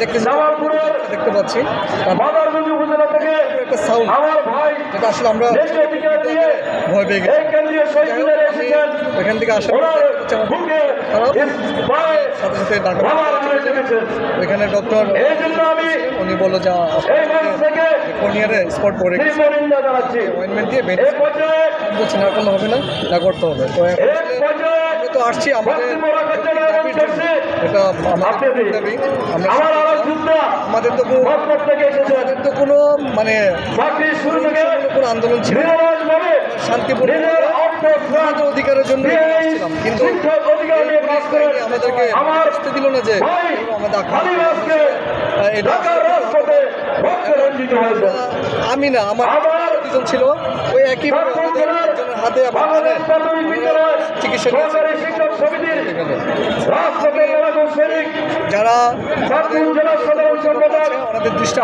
দেখতেছি দেখতে পাচ্ছি। একটা সাউন্ড যেটা আসলে আমরা ভয় পেয়ে গেছি। এখান থেকে সাথে সাথে এখানে ডক্টর উনি বলল যে স্পট দিয়ে বলছি না করলে হবে না না করতে হবে। তো আসছি আমাদের এটা আমাদের তো আমাদের তো কোনো মানে কোনো আন্দোলন ছিল না। শান্তিপূর্ণ অধিকারের জন্য কিন্তু আমাদেরকে বুঝতে দিল না যে আমি না আমার দুজন ছিল। ওই একই হাতে চিকিৎসা যারা ওনাদের দৃষ্টি